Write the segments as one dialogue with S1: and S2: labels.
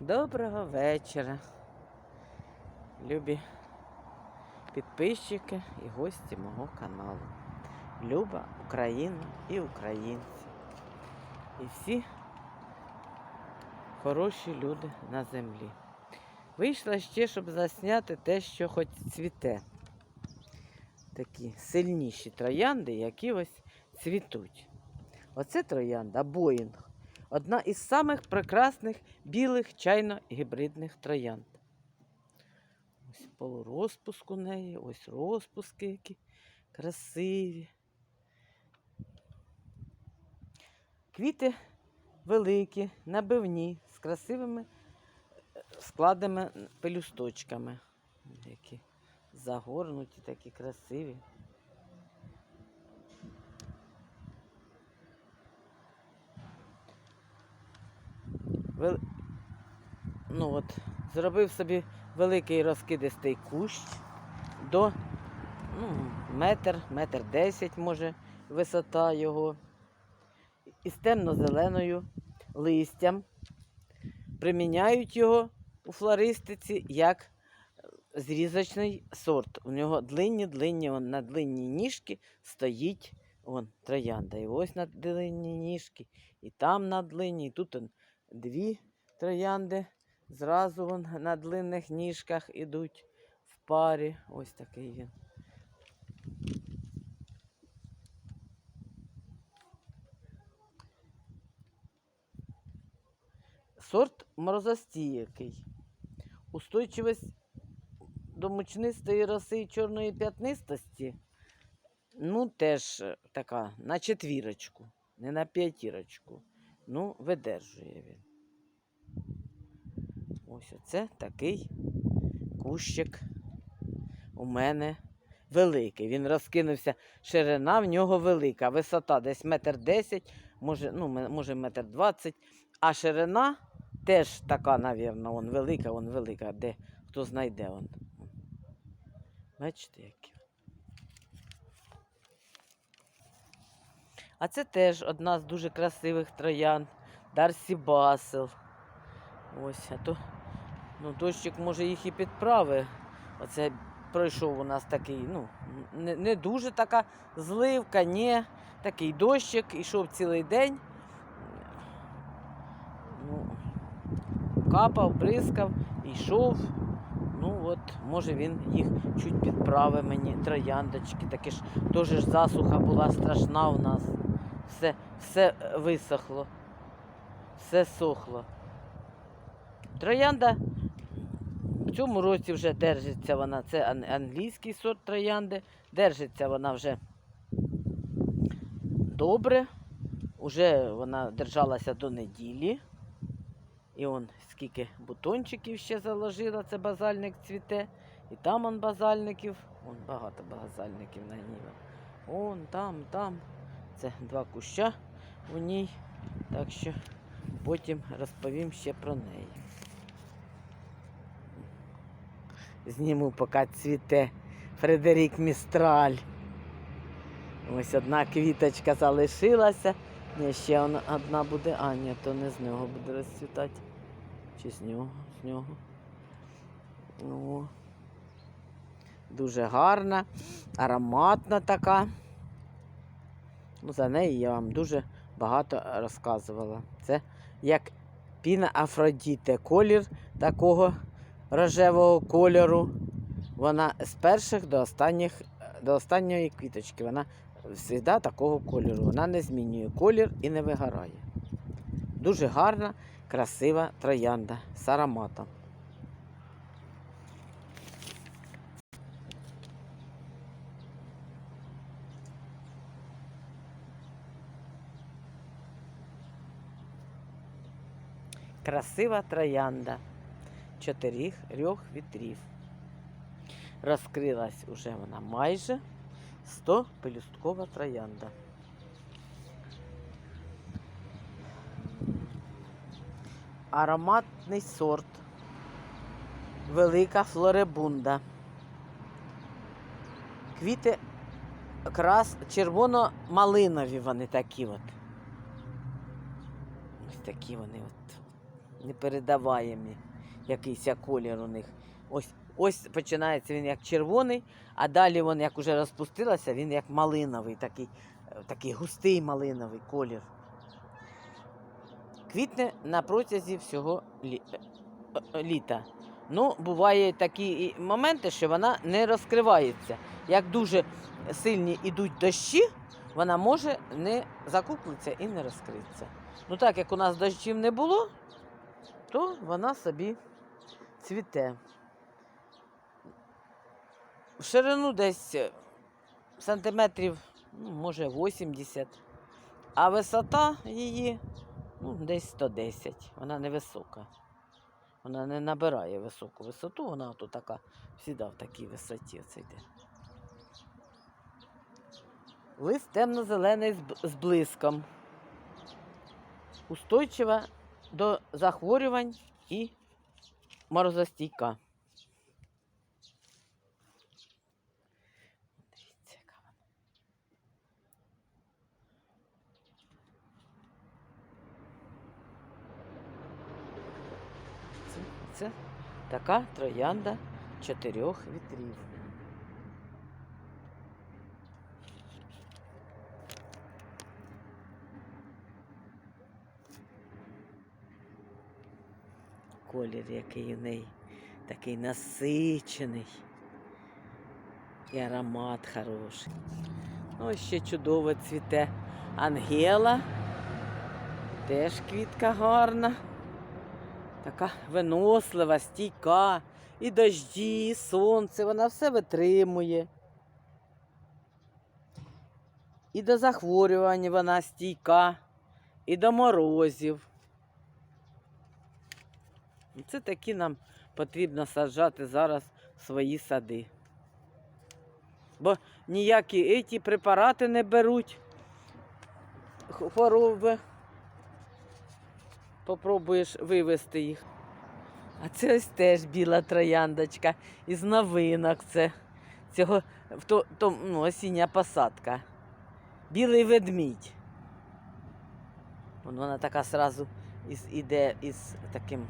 S1: Доброго вечора, любі підписчики і гості мого каналу. Люба, Україна і українці. І всі хороші люди на землі. Вийшла ще, щоб засняти те, що хоч цвіте. Такі сильніші троянди, які ось цвітуть. Оце троянда Боїнг. Одна із самих прекрасних білих чайно-гібридних троянд. Ось полурозпуск у неї, ось розпуски які красиві. Квіти великі, набивні, з красивими е, складами пелюсточками, які загорнуті, такі красиві. Ну от, зробив собі великий розкидистий кущ до ну, метр, метр десять, може, висота його. Із темно-зеленою листям. Приміняють його у флористиці як зрізочний сорт. У нього длинні, длинні, он, на длинні ніжки стоїть он, троянда. І ось на длинні ніжки, і там на длинні, і тут он, дві троянди. Зразу вон на длинних ніжках ідуть в парі. Ось такий він. Сорт морозостійкий. Устойчивість до мучнистої роси і чорної п'ятнистості. Ну, теж така на четвірочку, не на п'ятірочку. Ну, видержує він. Ось оце такий кущик у мене великий. Він розкинувся, ширина в нього велика, висота десь метр десять, може, ну, може метр двадцять, а ширина теж така, навірно, вон велика, вон велика, де хто знайде. Вон. Бачите, які. А це теж одна з дуже красивих троян. Дарсі Басел. Ось, а то ну, дощик може їх і підправи. Оце пройшов у нас такий, ну, не, не дуже така зливка, ні. Такий дощик, ішов цілий день. Ну, капав, бризкав, йшов. Ну от, може він їх чуть підправив мені, трояндочки. Таке ж теж ж засуха була страшна у нас. Все, все висохло, все сохло. Троянда в цьому році вже держиться вона. Це англійський сорт троянди. Держиться вона вже добре. Уже вона держалася до неділі. І он скільки бутончиків ще заложила, це базальник цвіте. І там он базальників. Вон багато базальників на ній. Он там, там. Це два куща у ній. Так що потім розповім ще про неї. Зніму, поки цвіте Фредерік Містраль. Ось одна квіточка залишилася. Ні, ще одна буде. А, ні, то не з нього буде розцвітати. Чи з нього? З нього. Ну, дуже гарна, ароматна така. Ну, за неї я вам дуже багато розказувала. Це як піна Афродіте. Колір такого рожевого кольору. Вона з перших до останніх, до останньої квіточки. Вона завжди такого кольору. Вона не змінює колір і не вигорає. Дуже гарна, красива троянда з ароматом. Красива троянда чотирьох вітрів. Розкрилась уже вона майже 100 пелюсткова троянда. Ароматний сорт. Велика флоребунда. Квіти крас червоно-малинові вони такі от. Ось такі вони от. непередаваємі. Якийсь колір у них. Ось, ось починається він як червоний, а далі він, як уже розпустилося, він як малиновий, такий, е, такий густий малиновий колір. Квітне на протязі всього лі... е, е, літа. Ну, бувають такі моменти, що вона не розкривається. Як дуже сильні йдуть дощі, вона може не закуплитися і не розкритися. Ну так як у нас дощів не було, то вона собі цвіте. В ширину десь е, сантиметрів, ну, може, 80, а висота її ну, десь 110. Вона невисока. Вона не набирає високу висоту, вона ото така, завжди в такій висоті оце йде. Лист темно-зелений з блиском. Устойчива до захворювань і морозостійка. Це така троянда чотирьох вітрів. Колір, який у неї такий насичений. І аромат хороший. Ну, ще чудово цвіте Ангела. Теж квітка гарна. Така винослива, стійка. І дожді, і сонце, вона все витримує. І до захворювань вона стійка, і до морозів. Це такі нам потрібно саджати зараз свої сади. Бо ніякі ці препарати не беруть хвороби. Попробуєш вивести їх. А це ось теж біла трояндочка із новинок. Це цього то, то, ну, осіння посадка. Білий ведмідь. Вон Вона така сразу із, іде із таким.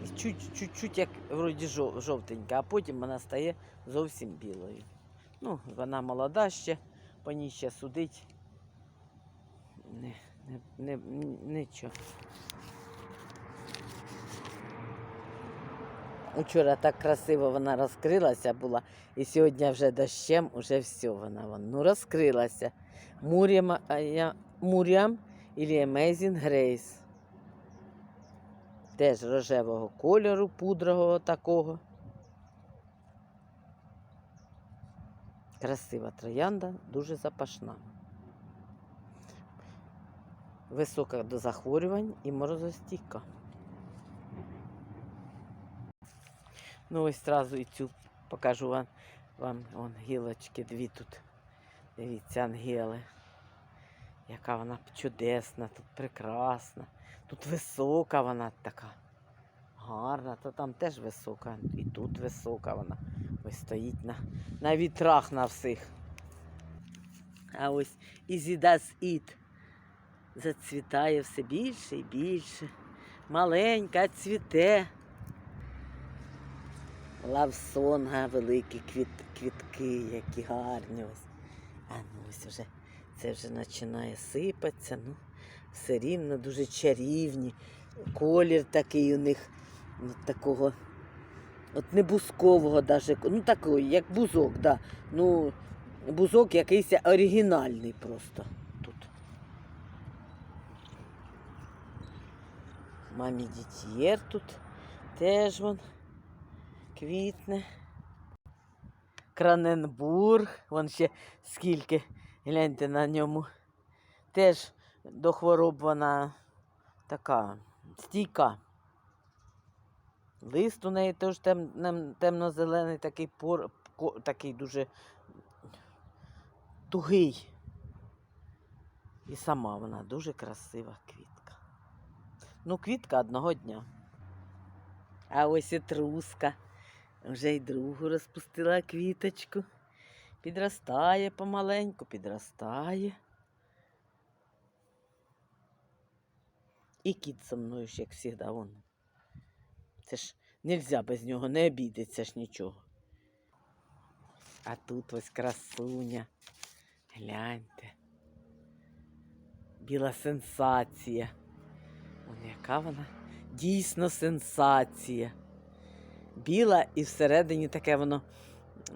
S1: із Чуть, чуть-чуть як вроді жовтенька, а потім вона стає зовсім білою. Ну, вона молода ще, по ній ще судить. Не, не, не, нічого. Учора так красиво вона розкрилася була, і сьогодні вже дощем уже все вона вон, ну, розкрилася. Муріам или Amazing Grace. Теж рожевого кольору, пудрового такого. Красива троянда, дуже запашна. Висока до захворювань і морозостійка. Ну ось одразу і цю покажу вам, вам вон, гілочки дві тут. Дивіться, ангели. Яка вона чудесна, тут прекрасна. Тут висока вона така. Гарна, то там теж висока, і тут висока вона. Ось стоїть на, на вітрах на всіх. А ось Ізідас Іт зацвітає все більше і більше. Маленька цвіте. Лавсонга, великі квіт, квітки, які гарні ось. А ну ось вже це вже починає сипатися. Ну, все рівно дуже чарівні. Колір такий у них ну, такого. От не бузкового ну такий, як бузок, да. Ну, бузок якийсь оригінальний просто тут. Мамі дітєр тут теж вон квітне. Краненбург, вон ще скільки, гляньте на ньому. Теж до хвороб вона така стійка. Лист у неї теж тем, темно-зелений, такий, пор, такий дуже тугий. І сама вона дуже красива квітка. Ну, квітка одного дня. А ось і труска. Вже й другу розпустила квіточку. Підростає помаленьку, підростає. І кіт со мною ж, як завжди, вон. Це ж нельзя без нього, не обійдеться ж нічого. А тут ось красуня. Гляньте. Біла сенсація. Вон яка вона дійсно сенсація. Біла і всередині таке воно,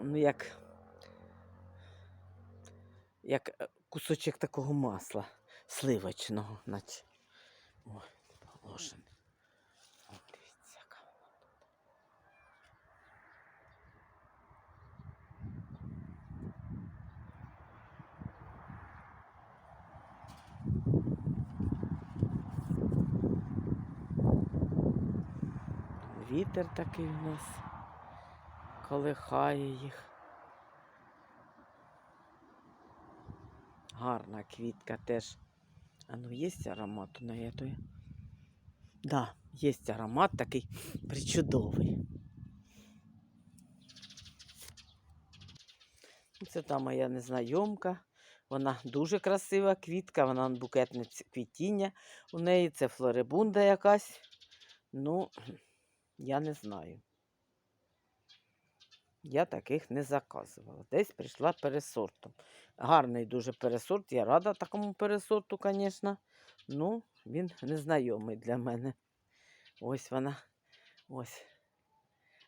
S1: ну як, як е, кусочок такого масла сливочного, наче. Ой, положений. Вітер такий у нас колихає їх. Гарна квітка теж. А ну є аромат у неї той? Да, є аромат такий причудовий. Це та моя незнайомка. Вона дуже красива квітка, вона букетне квітіння. У неї це флорибунда якась. Ну, я не знаю. Я таких не заказувала. Десь прийшла пересортом. Гарний дуже пересорт. Я рада такому пересорту, звісно. Ну, він незнайомий для мене. Ось вона. Ось.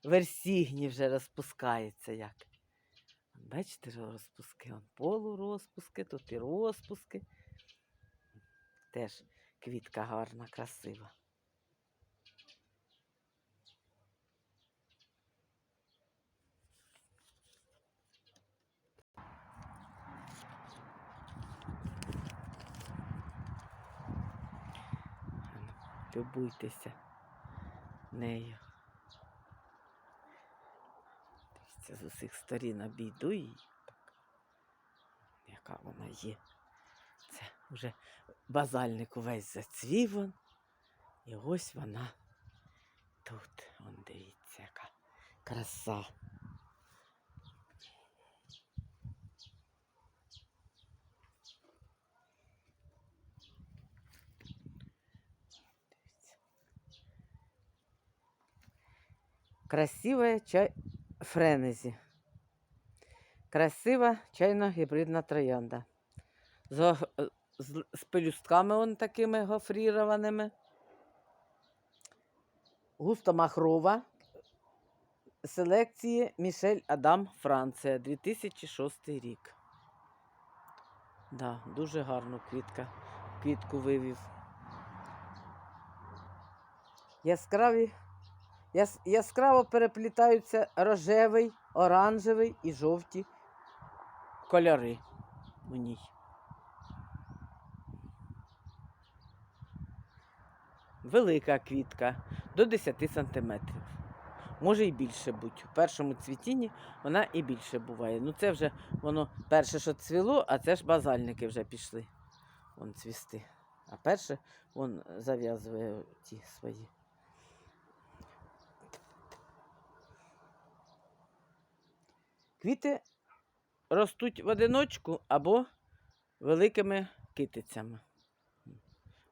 S1: Версігні вже розпускається як. Бачите, розпуски. Он полурозпуски, тут і розпуски. Теж квітка гарна, красива. Любуйтеся нею. Дивіться, з усіх сторін обійду її. Так. Яка вона є. Це вже базальник увесь зацвів. он. І ось вона тут. Вон дивіться, яка краса. Красивая чай френезі. Красива чайно-гібридна троянда. З, з, з пелюстками он такими гофрірованими. Густомахрова. Селекції Мішель Адам Франція, 2006 рік. Да, дуже гарну квітка. Квітку вивів. Яскраві Яс- яскраво переплітаються рожевий, оранжевий і жовті кольори у ній. Велика квітка до 10 сантиметрів. Може і більше бути. У першому цвітінні вона і більше буває. Ну це вже воно перше, що цвіло, а це ж базальники вже пішли. Вон цвісти. А перше вон зав'язує ті свої. Квіти ростуть в одиночку або великими китицями.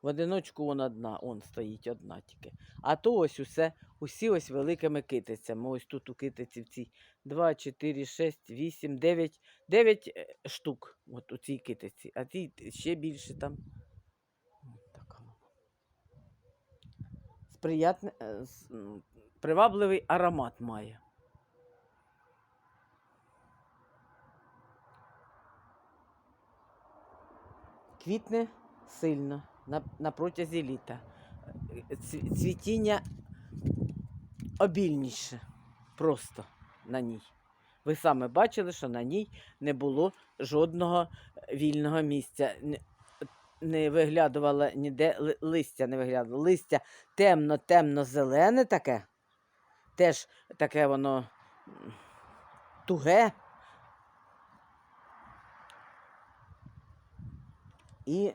S1: В одиночку вон одна, он стоїть одна тільки. А то ось усе, усі ось великими китицями. Ось тут у китиці в цій 2, 4, 6, 8, 9, 9 е, штук от у цій китиці, а ці ще більше там. Сприятне, е, привабливий аромат має. Квітне сильно на, на протязі літа. Цвітіння обільніше просто на ній. Ви саме бачили, що на ній не було жодного вільного місця. Не, виглядувало ніде листя, не виглядало. Листя темно-темно-зелене таке. Теж таке воно туге. І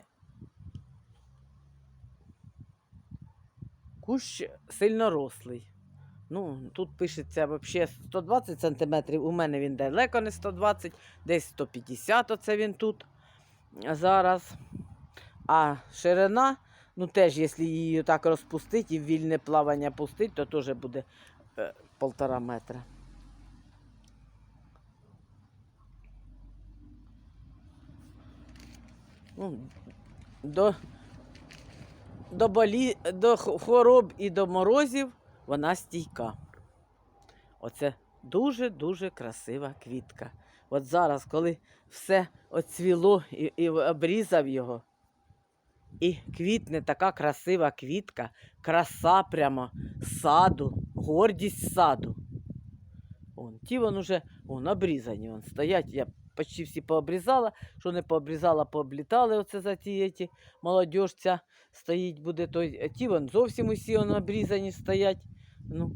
S1: кущ сильно рослий. Ну, тут пишеться взагалі 120 см. У мене він далеко не 120, десь 150 оце він тут зараз. А ширина Ну теж, якщо її так розпустити і вільне плавання пустити, то теж буде е, полтора метра. Ну, до, до, болі, до хвороб і до морозів вона стійка. Оце дуже-дуже красива квітка. От зараз, коли все оцвіло і, і обрізав його, і квітне така красива квітка, краса прямо саду, гордість саду. Вон, ті вон уже вон, обрізані вон, стоять. Я почти всі пообрізала. Що не пообрізала, пооблітали оце за ті еті. Молодіж ця стоїть буде той. а Ті вон зовсім усі вон, обрізані стоять. Ну,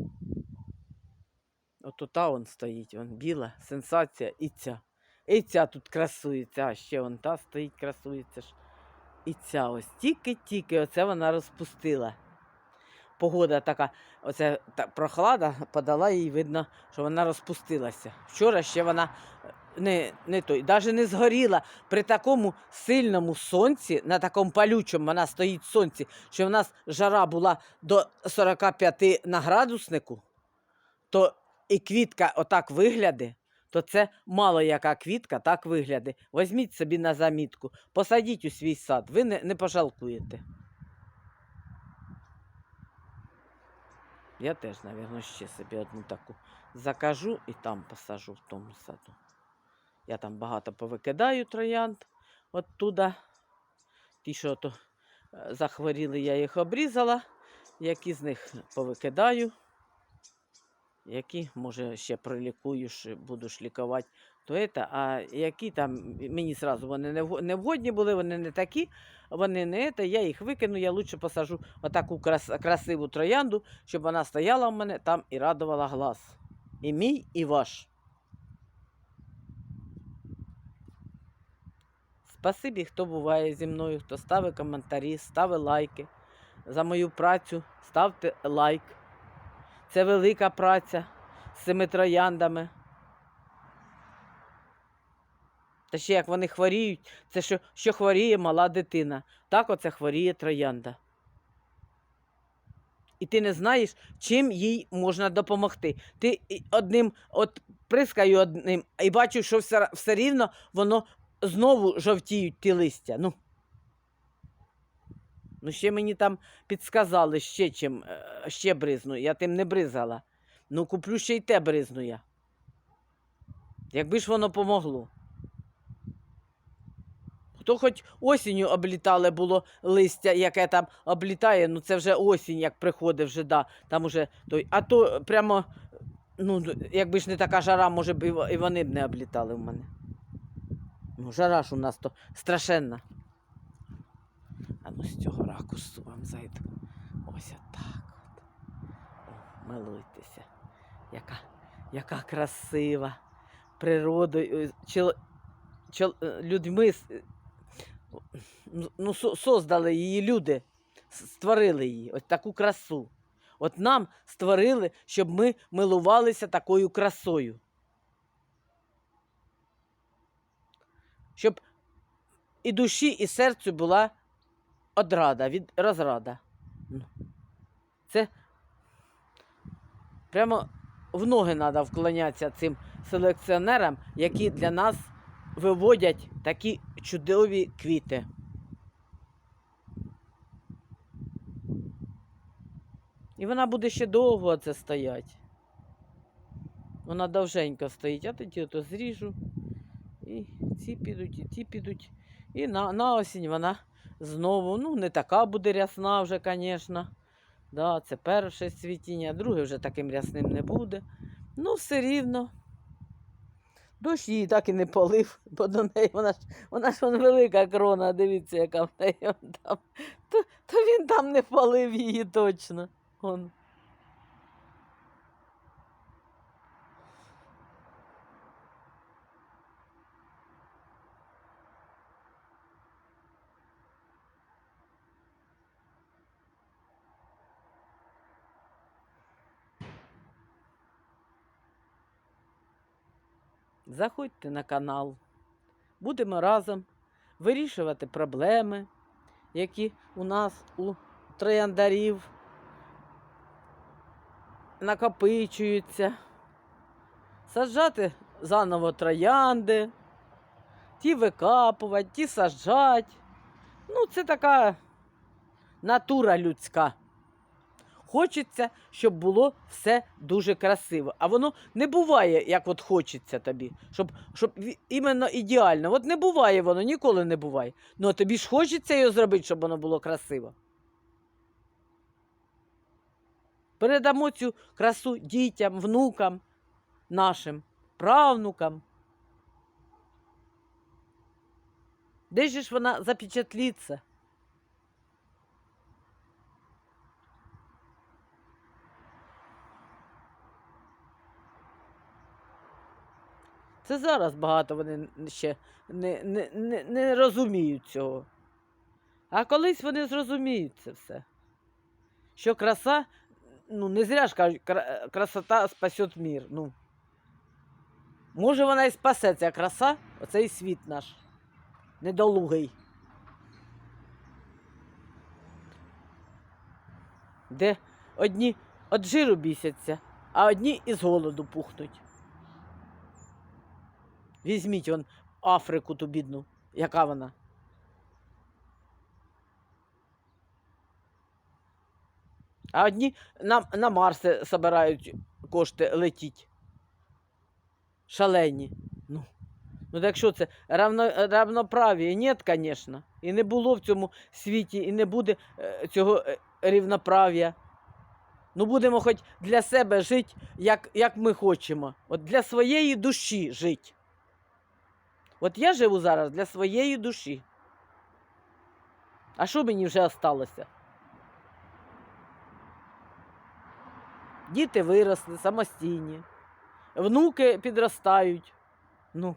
S1: Ото та он стоїть, вон біла, сенсація і ця. І ця тут красується, а ще вон та стоїть, красується ж. І ця ось тільки-тільки оце вона розпустила. Погода така, оце та прохлада подала їй видно, що вона розпустилася. Вчора ще вона е, не, не той, навіть не згоріла. При такому сильному сонці, на такому палючому вона стоїть в сонці, що в нас жара була до 45 на градуснику, то і квітка отак вигляде, то це мало яка квітка так вигляде. Візьміть собі на замітку, посадіть у свій сад, ви не, не пожалкуєте. Я теж, мабуть, ще собі одну таку закажу і там посажу в тому саду. Я там багато повикидаю троянд оттуда. Ті, що то е, захворіли, я їх обрізала. Які з них повикидаю, які, може, ще прилікую, ж, буду ж лікувати, то это, а які там мені зразу вони не вгодні були, вони не такі, вони не це, я їх викину, я лучше посажу отаку крас, красиву троянду, щоб вона стояла в мене там і радувала глаз. І мій, і ваш. Спасибі, хто буває зі мною, хто ставить коментарі, ставить лайки. За мою працю ставте лайк. Це велика праця з цими трояндами. Та ще як вони хворіють, це що, що хворіє мала дитина. Так оце хворіє троянда. І ти не знаєш, чим їй можна допомогти. Ти одним от прискаю одним і бачу, що все, все рівно воно знову жовтіють ті листя. Ну. Ну, ще мені там підсказали ще чим е, ще бризну. Я тим не бризала. Ну, куплю ще й те бризну я. Якби ж воно помогло. Хто хоч осінню облітали було листя, яке там облітає, ну це вже осінь, як приходить вже, да, там уже той. А то прямо, ну, якби ж не така жара, може б і вони б не облітали в мене. Ну, жара ж у нас то страшенна. А ну з цього ракурсу вам зайду. Ось отак от. О, милуйтеся. Яка, яка красива природою, чол, чол, е, людьми е, ну, ну, создали її люди, створили її, ось таку красу. От нам створили, щоб ми милувалися такою красою. Щоб і душі, і серцю була одрада, від розрада. Ну, Це прямо в ноги треба вклонятися цим селекціонерам, які для нас виводять такі чудові квіти. І вона буде ще довго це стоять. Вона довженько стоїть, а тоді ото зріжу. І ці підуть, і ті підуть. І на, на осінь вона знову, ну, не така буде рясна вже, звісно. Да, це перше цвітіння, друге вже таким рясним не буде. Ну, все рівно. Дощ її так і не полив, бо до неї вона ж вона ж вон велика крона, дивіться, яка в неї там. То, то він там не полив її точно. Он. Заходьте на канал. Будемо разом вирішувати проблеми, які у нас у трояндарів накопичуються. Саджати заново троянди, ті викапувати, ті саджати. Ну, це така натура людська. Хочеться, щоб було все дуже красиво. А воно не буває, як от хочеться тобі, щоб, щоб іменно ідеально. От не буває воно, ніколи не буває. Ну а тобі ж хочеться його зробити, щоб воно було красиво. Передамо цю красу дітям, внукам нашим, правнукам. Де ж вона запечатліться? Це зараз багато вони ще не, не, не, не розуміють цього. А колись вони зрозуміють це все. Що краса, ну не зря ж кажуть, красота спасет мір. Ну. Може, вона і спасе ця краса, оцей світ наш недолугий. Де одні від жиру бісяться, а одні із голоду пухнуть. Візьміть он Африку ту бідну. Яка вона? А одні на, на Марси збирають кошти летіть. Шалені. Ну, ну так що це? Равно, равноправія? Ні, звісно. І не було в цьому світі, і не буде е, цього е, рівноправ'я. Ну, будемо хоч для себе жити, як, як ми хочемо. От для своєї душі жити. От я живу зараз для своєї душі. А що мені вже осталося? Діти виросли самостійні, внуки підростають. Ну.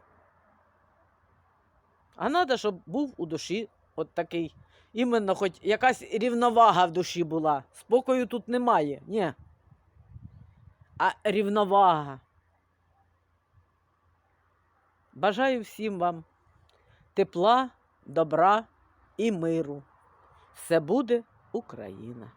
S1: А треба, щоб був у душі от такий. Іменно хоч якась рівновага в душі була. Спокою тут немає. Ні. А рівновага. Бажаю всім вам тепла, добра і миру. Все буде Україна.